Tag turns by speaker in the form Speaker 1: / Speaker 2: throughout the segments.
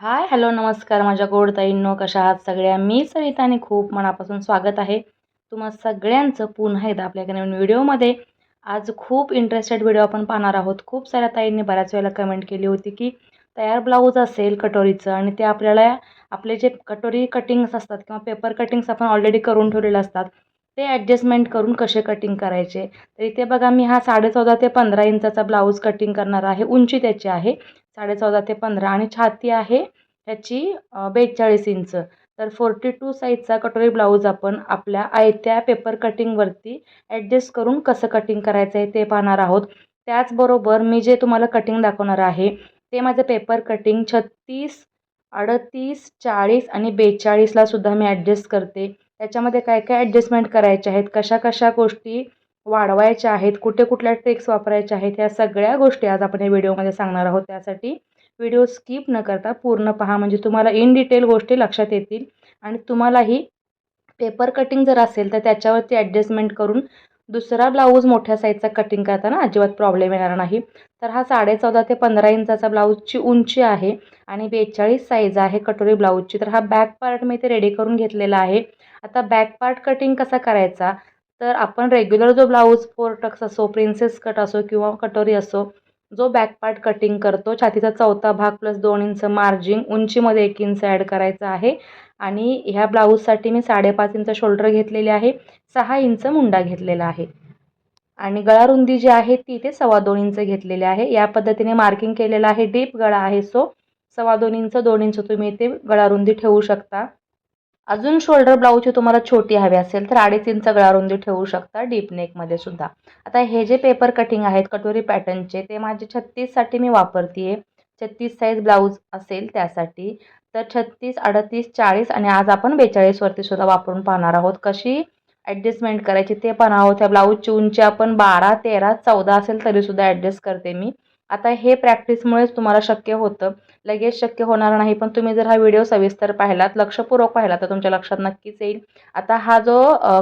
Speaker 1: Hi hello नमस्कार माझ्या गोड ताईंनो कशा आहात सगळ्या? मी सरिताने आणि खूप मनापासून स्वागत आहे तुम्हा सगळ्यांचं पुन्हा एकदा आपल्या नवीन व्हिडिओमध्ये. आज खूप इंटरेस्टेड व्हिडिओ आपण पाहणार आहोत. खूप साऱ्या ताईंनी बऱ्याच वेळेला कमेंट केली होती की तयार ब्लाऊज असेल कटोरीचं आणि ते आपल्याला आपले जे कटोरी कटिंग्स असतात किंवा पेपर कटिंग्स आपण ऑलरेडी करून ठेवलेले असतात ते ॲडजस्टमेंट करून कसे कटिंग करायचे? तर इथे बघा मी हा साडेचौदा ते पंधरा इंचाचा ब्लाऊज कटिंग करणार आहे. उंची त्याची आहे. साडेचौदा ते पंधरा. आणि छाती आहे ह्याची बेचाळीस इंच. तर फोर्टी टू साईजचा कटोरी ब्लाऊज आपण आपल्या आयत्या पेपर कटिंगवरती ॲडजस्ट करून कसं कटिंग करायचं आहे ते पाहणार आहोत. त्याचबरोबर मी जे तुम्हाला कटिंग दाखवणार आहे ते माझं पेपर कटिंग छत्तीस अडतीस चाळीस आणि बेचाळीसला सुद्धा मी ॲडजस्ट करते. त्याच्यामध्ये काय काय ॲडजस्टमेंट करायचे आहेत कशा कशा गोष्टी वाढवायच्या आहेत कुठे कुठल्या ट्रिक्स वापरायच्या आहेत या सगळ्या गोष्टी आज आपण या व्हिडिओमध्ये सांगणार आहोत. त्यासाठी व्हिडिओ स्किप न करता पूर्ण पहा. म्हणजे तुम्हाला इन डिटेल गोष्टी लक्षात येतील. आणि तुम्हालाही पेपर कटिंग जर असेल तर त्याच्यावरती ॲडजस्टमेंट करून दुसरा ब्लाऊज मोठ्या साईजचा कटिंग करताना अजिबात प्रॉब्लेम येणार नाही. तर हा साडेचौदा ते पंधरा इंचाचा ब्लाऊजची उंची आहे आणि बेचाळीस साईज आहे कटोरी ब्लाऊजची तर हा बॅक पार्ट मी ते रेडी करून घेतलेला आहे. आता बॅक पार्ट कटिंग कसा करायचा? तर आपण रेग्युलर जो ब्लाऊज फोर टक्स असो प्रिन्सेस कट असो किंवा कटोरी असो जो बॅक पार्ट कटिंग करतो छातीचा चौथा भाग प्लस दोन इंच मार्जिंग उंचीमध्ये एक इंच ॲड करायचा आहे. आणि ह्या ब्लाऊजसाठी मी साडेपाच इंच शोल्डर घेतलेले आहे सहा इंच मुंडा घेतलेला आहे. आणि गळारुंदी जी आहे ती इथे सव्वा दोन इंच घेतलेली आहे. या पद्धतीने मार्किंग केलेलं आहे डीप गळा आहे सो सव्वा दोन इंच दोन इंच तुम्ही इथे गळारुंदी ठेवू शकता. अजून शोल्डर ब्लाऊजची तुम्हाला छोटी हवी असेल तर अडीच इंच गळारुंदी ठेवू शकता डीप नेकमध्ये सुद्धा. आता हे जे पेपर कटिंग आहेत कटोरी पॅटर्नचे ते माझे छत्तीससाठी मी वापरते आहे छत्तीस साईज ब्लाऊज असेल त्यासाठी तर छत्तीस अडतीस चाळीस आणि आज आपण बेचाळीसवरती सुद्धा वापरून पाहणार आहोत. कशी ॲडजस्टमेंट करायची ते पण आहोत. त्या ब्लाऊजची उंची आपण बारा तेरा चौदा असेल तरीसुद्धा ॲडजस्ट करते मी. आता हे प्रॅक्टिसमुळेच तुम्हाला शक्य होतं. लगेच शक्य होणार नाही. पण तुम्ही जर हा व्हिडिओ सविस्तर पाहिलात लक्षपूर्वक पाहिला तर तुमच्या लक्षात नक्कीच येईल. आता हा जो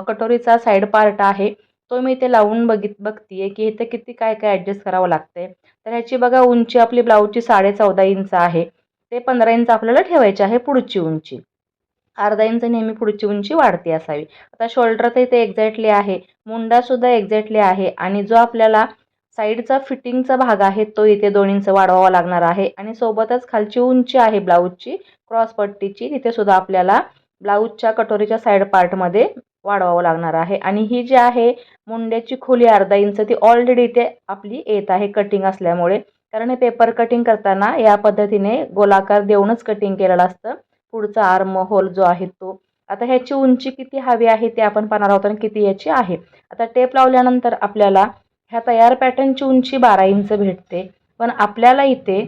Speaker 1: कटोरीचा साईड पार्ट आहे तो मी इथे लावून बघित बघते आहे की इथे किती काय काय ॲडजस्ट करावं लागतं तर ह्याची बघा उंची आपली ब्लाऊजची साडे चौदा इंच आहे. ते पंधरा इंच आपल्याला ठेवायची आहे पुढची उंची. अर्धा इंच नेहमी पुढची उंची वाढते असावी. आता शोल्डर तर इथे एक्झॅक्टली आहे. मुंडासुद्धा एक्झॅक्टली आहे. आणि जो आपल्याला साईडचा फिटिंगचा भाग आहे तो इथे दोन इंच वाढवावा लागणार आहे. आणि सोबतच खालची उंची आहे ब्लाऊजची क्रॉस पट्टीची. तिथे सुद्धा आपल्याला ब्लाऊजच्या कटोरीच्या साईड पार्टमध्ये वाढवावं लागणार आहे. आणि ही जी आहे मुंड्याची खोली अर्धा इंच ती ऑलरेडी इथे आपली येत आहे कटिंग असल्यामुळे. कारण हे पेपर कटिंग करताना या पद्धतीने गोलाकार देऊनच कटिंग केलेलं असतं. पुढचा आर्म होल जो आहे तो. आता ह्याची उंची किती हवी आहे ते आपण पाहणार आहोत आणि किती याची आहे. आता टेप लावल्यानंतर आपल्याला ह्या तयार पॅटर्नची उंची बारा इंच भेटते. पण आपल्याला इथे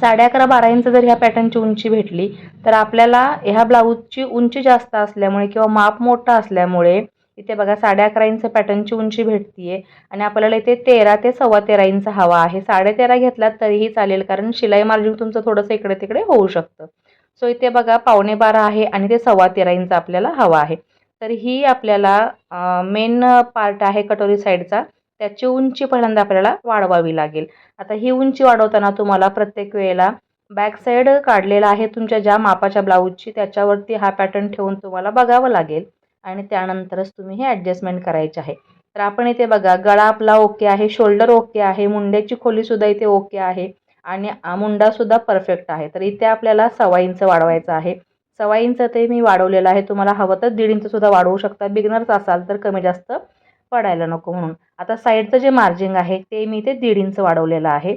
Speaker 1: साडे अकरा बारा इंच जर ह्या पॅटर्नची उंची भेटली तर आपल्याला ह्या ब्लाऊजची उंची जास्त असल्यामुळे किंवा माप मोठा असल्यामुळे इथे बघा साडे अकरा इंच पॅटर्नची उंची भेटते आणि आपल्याला इथे तेरा ते सव्वा तेरा इंच हवा आहे. साडे तेरा घेतलात तरीही चालेल कारण शिलाई मार्जिन तुमचं थोडंसं इकडे तिकडे होऊ शकतं. सो इथे बघा पावणे बारा आहे आणि ते सव्वा तेरा इंच आपल्याला हवा आहे. तर ही आपल्याला मेन पार्ट आहे कटोरी साईडचा. त्याची उंची पहिल्यांदा आपल्याला वाढवावी लागेल. आता ही उंची वाढवताना तुम्हाला प्रत्येक वेळेला बॅक साईड काढलेला आहे तुमच्या ज्या मापाच्या ब्लाऊजची त्याच्यावरती हा पॅटर्न ठेवून तुम्हाला बघावं लागेल. आणि त्यानंतरच तुम्ही हे ॲडजस्टमेंट करायचे आहे. तर आपण इथे बघा गळा आपला ओके आहे शोल्डर ओके आहे मुंड्याची खोलीसुद्धा इथे ओके आहे आणि मुंडासुद्धा परफेक्ट आहे. तर इथे आपल्याला सव्वा इंच वाढवायचं आहे. सव्वा इंच ते मी वाढवलेलं आहे. तुम्हाला हवं तर दीड इंचसुद्धा वाढवू शकता. बिगनर्स असाल तर कमी जास्त पडायला नको म्हणून. आता साईडचं जे मार्जिंग आहे ते मी ते दीड इंच वाढवलेलं आहे.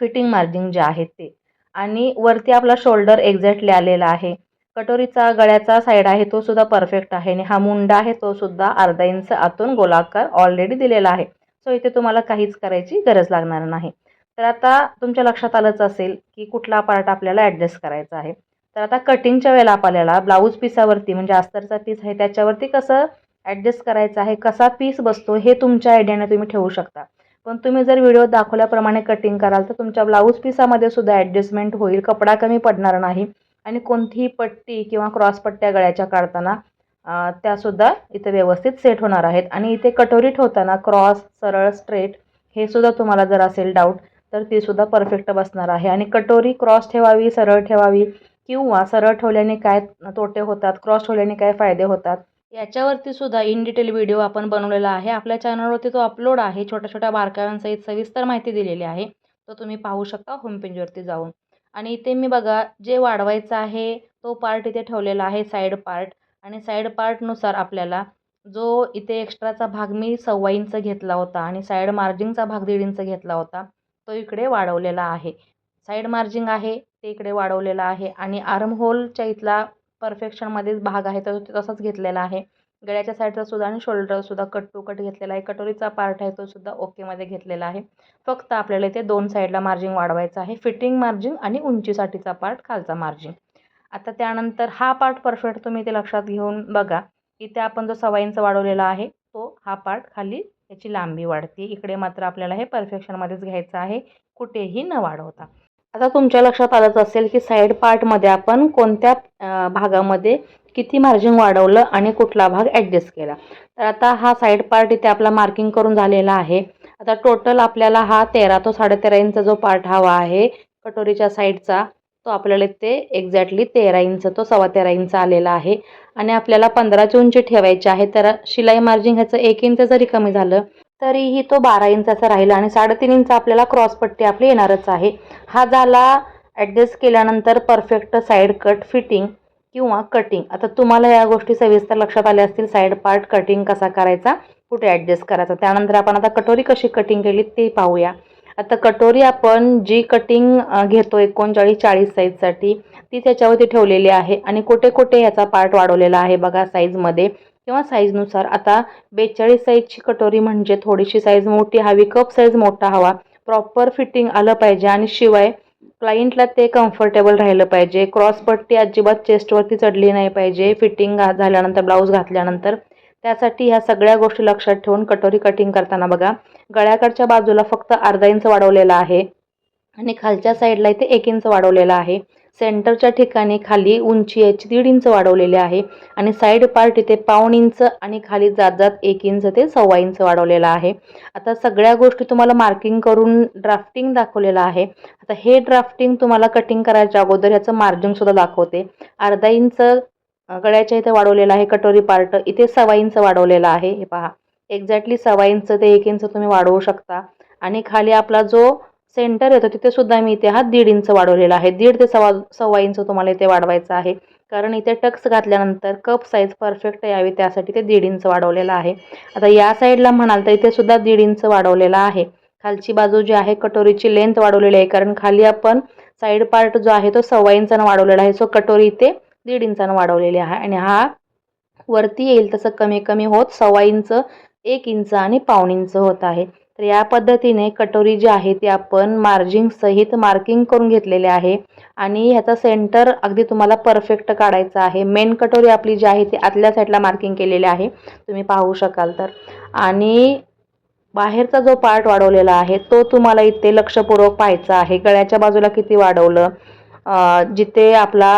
Speaker 1: फिटिंग मार्जिंग जे आहे ते. आणि वरती आपला शोल्डर एक्झॅक्टली आलेला आहे. कटोरीचा गळ्याचा साईड आहे तो सुद्धा परफेक्ट आहे. आणि हा मुंडा आहे तो सुद्धा अर्धा इंच आतून गोलाकार ऑलरेडी दिलेला आहे. सो इथे तुम्हाला काहीच करायची गरज लागणार नाही. तर आता तुमच्या लक्षात आलंच असेल की कुठला पार्ट आपल्याला ॲडजस्ट करायचा आहे. तर आता कटिंगच्या वेळेला आपल्याला ब्लाऊज पिसावरती म्हणजे अस्तरचा पीस आहे त्याच्यावरती कसं ॲडजस्ट करायचा आहे कसा पीस बसतो हे तुमच्या आयडियाने तुम्ही ठेवू शकता. पण तुम्ही जर व्हिडिओ दाखवल्याप्रमाणे कटिंग कराल तर तुमच्या ब्लाऊज पिसामध्ये सुद्धा ॲडजस्टमेंट होईल कपडा कमी पडणार नाही आणि कोणतीही पट्टी किंवा क्रॉस पट्ट्या गळ्याच्या काढताना त्यासुद्धा इथे व्यवस्थित सेट होणार आहेत. आणि इथे कटोरी ठेवताना क्रॉस सरळ स्ट्रेट हे सुद्धा तुम्हाला जर असेल डाऊट तर ती सुद्धा परफेक्ट बसणार आहे. आणि कटोरी क्रॉस ठेवावी सरळ ठेवावी किंवा सरळ ठेवल्याने काय तोटे होतात क्रॉस ठेवल्याने काय फायदे होतात याच्यावरती सुद्धा इन डिटेल व्हिडिओ आपण बनवलेला आहे. आपल्या चॅनलवरती तो अपलोड आहे. छोट्या छोट्या बारकाव्यांसहित सविस्तर माहिती दिलेली आहे. तो तुम्ही पाहू शकता होमपेजवरती जाऊन. आणि इथे मी बघा जे वाढवायचं आहे तो पार्ट इथे ठेवलेला आहे साईड पार्ट आणि साईड पार्टनुसार आपल्याला जो इथे एक्स्ट्राचा भाग मी सव्वा इंच घेतला होता आणि साईड मार्जिंगचा भाग दीड इंच घेतला होता तो इकडे वाढवलेला आहे. साईड मार्जिंग आहे ते इकडे वाढवलेला आहे. आणि आर्म होलच्या इथला परफेक्शनमध्येच भाग आहे तर तसाच घेतलेला आहे. गळ्याच्या साईडचा सुद्धा आणि शोल्डरसुद्धा कट टू कट घेतलेला आहे. कटोरीचा पार्ट आहे तो सुद्धा ओकेमध्ये घेतलेला आहे. फक्त आपल्याला इथे दोन साईडला मार्जिंग वाढवायचं आहे. फिटिंग मार्जिंग आणि उंचीसाठीचा पार्ट खालचा मार्जिंग आता त्यानंतर हा पार्ट परफेक्ट तुम्ही ते लक्षात घेऊन बघा. इथे आपण जो सव्वा इंच वाढवलेला आहे तो हा पार्ट खाली याची लांबी वाढते. इकडे मात्र आपल्याला हे परफेक्शनमध्येच घ्यायचं आहे. कुठेही न वाढवता. आता तुमच्या लक्षात आलंच असेल की साईड पार्टमध्ये आपण कोणत्या भागामध्ये किती मार्जिन वाढवलं आणि कुठला भाग ॲडजस्ट केला. तर आता हा साईड पार्ट इथे आपला मार्किंग करून झालेला आहे. आता टोटल आपल्याला हा तेरा तो साडेतेरा इंच जो पार्ट हवा आहे कटोरीच्या साईडचा तो आपल्याला ते एक्झॅक्टली तेरा इंच तो सव्वा तेरा इंच आलेला आहे. आणि आपल्याला पंधराची उंची ठेवायची आहे तर शिलाई मार्जिन ह्याचं एक इंच जरी कमी झालं तरीही तो बारा इंचाचा राहिला आणि साडेतीन इंच आपल्याला क्रॉसपट्टी आपली येणारच आहे. हा झाला ॲडजस्ट केल्यानंतर परफेक्ट साईड कट फिटिंग किंवा कटिंग आता तुम्हाला या गोष्टी सविस्तर लक्षात आल्या असतील साईड पार्ट कटिंग कसा करायचा कुठे ॲडजस्ट करायचा. त्यानंतर आपण आता कटोरी कशी कटिंग केली ते पाहूया. आता कटोरी आपण जी कटिंग घेतो एकोणचाळीस चाळीस साईजसाठी ती त्याच्यावरती ठेवलेली आहे आणि कुठे कुठे याचा पार्ट वाढवलेला आहे बघा साईजमध्ये किंवा साईजनुसार आता बेचाळीस साईजची कटोरी म्हणजे थोडीशी साईज मोठी हवी कप साईज मोठा हवा. प्रॉपर फिटिंग आलं पाहिजे आणि शिवाय क्लायंटला ते कम्फर्टेबल राहिलं पाहिजे. क्रॉसपट्टी अजिबात चेस्टवरती चढली नाही पाहिजे. फिटिंग झाल्यानंतर ब्लाऊज घातल्यानंतर. त्यासाठी ह्या सगळ्या गोष्टी लक्षात ठेवून कटोरी कटिंग करताना बघा. गळ्याकडच्या बाजूला फक्त अर्धा इंच वाढवलेला आहे आणि खालच्या साईडला इथे एक इंच वाढवलेला आहे. सेंटरच्या ठिकाणी खाली उंची याची दीड इंच वाढवलेली आहे आणि साईड पार्ट इथे पाऊण इंच आणि खाली जात जात एक इंच ते सव्वा इंच वाढवलेला आहे. आता सगळ्या गोष्टी तुम्हाला मार्किंग करून ड्राफ्टिंग दाखवलेलं आहे. आता हे ड्राफ्टिंग तुम्हाला कटिंग करायच्या अगोदर ह्याचं मार्जिनसुद्धा दाखवते. अर्धा इंच गळ्याच्या इथे वाढवलेला आहे कटोरी पार्ट. इथे सव्वा इंच वाढवलेला आहे. हे पहा. एक्झॅक्टली सव्वा इंच ते एक इंच तुम्ही वाढवू शकता. आणि खाली आपला जो सेंटर येतो तिथे सुद्धा मी इथे हा दीड इंच वाढवलेला आहे. दीड ते सव्वा सव्वा इंच तुम्हाला इथे वाढवायचा आहे. कारण इथे टक्स घातल्यानंतर कप साईज परफेक्ट यावी त्यासाठी ते दीड इंच वाढवलेला आहे. आता या साईडला म्हणाल तर इथे सुद्धा दीड इंच वाढवलेला आहे. खालची बाजू जी आहे कटोरीची लेंथ वाढवलेली आहे. कारण खाली आपण साईड पार्ट जो आहे तो सव्वा इंचानं वाढवलेला आहे. सो कटोरी इथे दीड इंचानं वाढवलेली आहे. आणि हा वरती येईल तसं कमी कमी होत सव्वा इंच एक इंच आणि पाऊण इंच होत आहे. तर या पद्धतीने कटोरी जी आहे ती आपण मार्जिंग सहित मार्किंग करून घेतलेले आहे. आणि ह्याचा सेंटर अगदी तुम्हाला परफेक्ट काढायचा आहे. मेन कटोरी आपली जी आहे ती आतल्या साईडला मार्किंग केलेली आहे. तुम्ही पाहू शकाल तर. आणि बाहेरचा जो पार्ट वाढवलेला आहे तो तुम्हाला इथे लक्षपूर्वक पाहायचा आहे. गळ्याच्या बाजूला किती वाढवलं? जिथे आपला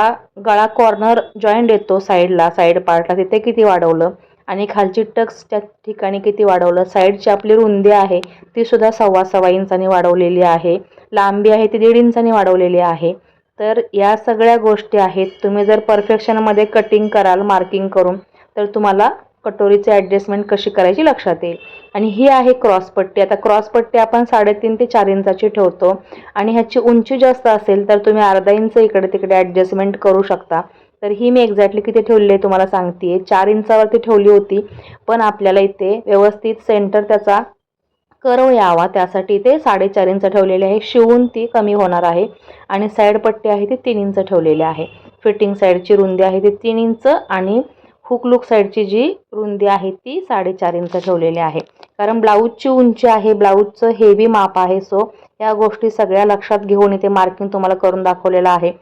Speaker 1: गळा कॉर्नर जॉईंट येतो साईडला साईड पार्टला तिथे किती वाढवलं? आणि खालची टक्स त्या ठिकाणी किती वाढवलं? साईडची आपली रुंदी आहे ती सुद्धा सव्वा सव्वा इंचाने वाढवलेली आहे. लांबी आहे ती दीड इंचाने वाढवलेली आहे. तर या सगळ्या गोष्टी आहेत. तुम्ही जर परफेक्शनमध्ये कटिंग कराल मार्किंग करून तर तुम्हाला कटोरीचे ॲडजस्टमेंट कशी करायची लक्षात येईल. आणि ही आहे क्रॉसपट्टी आता क्रॉसपट्टी आपण साडेतीन ते चार इंचाची ठेवतो. आणि ह्याची उंची जास्त असेल तर तुम्ही अर्धा इंच इकडे तिकडे ॲडजस्टमेंट करू शकता. तर ही मी एक्झॅक्टली किती ठेवली आहे तुम्हाला सांगते चार इंचावरती ठेवली होती पण आपल्याला इथे व्यवस्थित सेंटर त्याचा कर्व यावा त्यासाठी ते साडेचार इंच ठेवलेले आहे. शिवून ती कमी होणार आहे. आणि साईड पट्टी आहे ती तीन इंच ठेवलेली आहे. फिटिंग साईडची रुंदी आहे ती तीन इंच आणि हुक लुक साईडची जी रुंदी आहे ती साडेचार इंच ठेवलेली आहे. कारण ब्लाऊजची उंची आहे ब्लाऊजचं हेवी माप आहे. सो या गोष्टी सगळ्या लक्षात घेऊन इथे मार्किंग तुम्हाला करून दाखवलेलं आहे.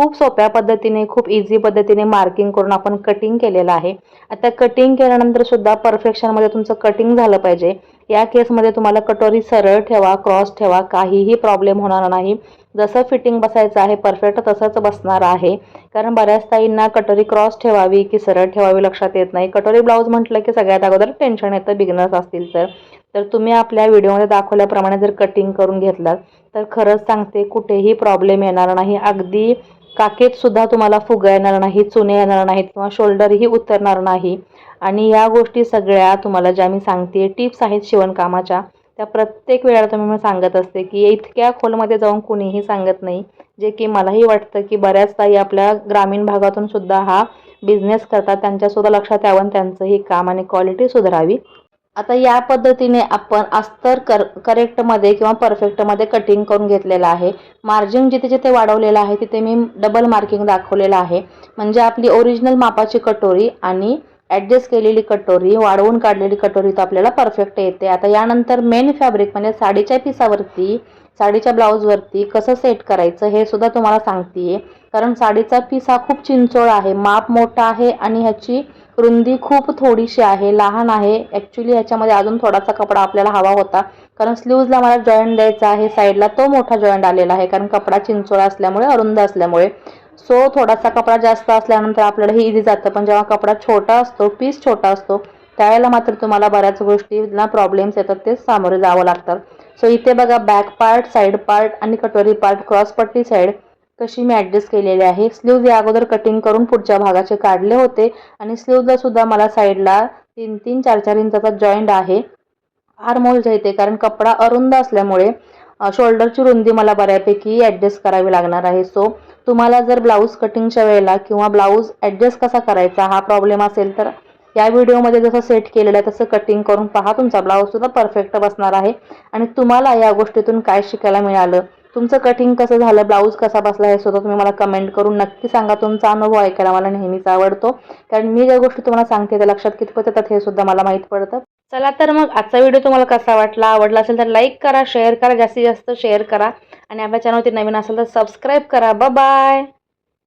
Speaker 1: खूप सोप्या पद्धतीने खूप इझी पद्धतीने मार्किंग करून आपण कटिंग केलेलं आहे. आता कटिंग केल्यानंतर सुद्धा परफेक्शनमध्ये तुमचं कटिंग झालं पाहिजे. या केसमध्ये तुम्हाला कटोरी सरळ ठेवा क्रॉस ठेवा काहीही प्रॉब्लेम होणार नाही. जसं फिटिंग बसायचं आहे परफेक्ट तसंच बसणार आहे. कारण बऱ्याच ताईंना कटोरी क्रॉस ठेवावी की सरळ ठेवावी लक्षात येत नाही. कटोरी ब्लाऊज म्हटलं की सगळ्यात अगोदर टेन्शन येतं बिगनर्स असतील तर. तर तुम्ही आपल्या व्हिडिओमध्ये दाखवल्याप्रमाणे जर कटिंग करून घेतलात तर खरंच सांगते कुठेही प्रॉब्लेम येणार नाही. अगदी काकेतसुद्धा तुम्हाला फुगा येणार नाही चुने येणार नाहीत किंवा शोल्डरही उतरणार नाही. आणि या गोष्टी सगळ्या तुम्हाला ज्या मी सांगते टिप्स आहेत शिवणकामाच्या. त्या प्रत्येक वेळेला तुम्ही मी सांगत असते की इतक्या खोलमध्ये जाऊन कुणीही सांगत नाही. जे की मलाही वाटतं की बऱ्याच ताई आपल्या ग्रामीण भागातून सुद्धा हा बिझनेस करतात. त्यांच्यासुद्धा लक्षात यावं त्यांचंही काम आणि क्वालिटी सुधारावी. आता या पद्धतीने आपण अस्तर कर करेक्टमध्ये किंवा परफेक्टमध्ये कटिंग करून घेतलेलं आहे. मार्जिन जिथे जिथे वाढवलेलं आहे तिथे मी डबल मार्किंग दाखवलेलं आहे. म्हणजे आपली ओरिजिनल मापाची कटोरी आणि ॲडजस्ट केलेली कटोरी वाढवून काढलेली कटोरी तर आपल्याला परफेक्ट येते. आता यानंतर मेन फॅब्रिक म्हणजे साडीच्या पिसावरती साडीच्या ब्लाऊजवरती कसं सेट करायचं हे सुद्धा तुम्हाला सांगते कारण साडीचा पीस हा खूप चिंचोळ आहे माप मोठा आहे आणि ह्याची रुंदी खूप थोडीशी आहे लहान आहे. ॲक्च्युली ह्याच्यामध्ये अजून थोडासा कपडा आपल्याला हवा होता. कारण स्लीव्जला मला जॉईंट द्यायचा आहे साईडला तो मोठा जॉईंट आलेला आहे. कारण कपडा चिंचोळा असल्यामुळे अरुंद असल्यामुळे. सो थोडासा कपडा जास्त असल्यानंतर आपल्याला हे इझी जातं. पण जेव्हा कपडा छोटा असतो पीस छोटा असतो त्यावेळेला मात्र तुम्हाला बऱ्याच गोष्टीला प्रॉब्लेम्स येतात ते सामोरे जावं लागतात सो इथे बघा बॅक पार्ट साईड पार्ट आणि कटोरी पार्ट क्रॉस पट्टी साईड कशी मी ॲडजस्ट केलेली आहे. स्लीव्ज या अगोदर कटिंग करून पुढच्या भागाचे काढले होते. आणि स्लीव्जला सुद्धा मला साईडला तीन तीन चार चार इंचाचा जॉईंट आहे. आरमोलच्या इथे कारण कपडा अरुंद असल्यामुळे शोल्डरची रुंदी मला बऱ्यापैकी ॲडजस्ट करावी लागणार आहे. सो तुम्हाला जर ब्लाऊज कटिंगच्या वेळेला किंवा ब्लाऊज ॲडजस्ट कसा करायचा हा प्रॉब्लेम असेल तर या व्हिडिओमध्ये जसं सेट केलेलं आहे तसं कटिंग करून पहा. तुमचा ब्लाऊजसुद्धा परफेक्ट बसणार आहे. आणि तुम्हाला या गोष्टीतून काय शिकायला मिळालं? तुमचं कटिंग कसं झालं? ब्लाऊज कसा बसला हे सुद्धा तुम्ही मला कमेंट करून नक्की सांगा. तुमचा अनुभव ऐकायला मला नेहमीच आवडतो. कारण मी ज्या गोष्टी तुम्हाला सांगते त्या लक्षात कितपत येतात हे सुद्धा मला माहीत पडतं. चला तर मग आजचा व्हिडिओ तुम्हाला कसा वाटला? आवडला असेल तर लाईक करा शेअर करा जास्तीत जास्त शेअर करा. आणि आपल्या चॅनलवरती नवीन असेल तर सबस्क्राईब करा. बाय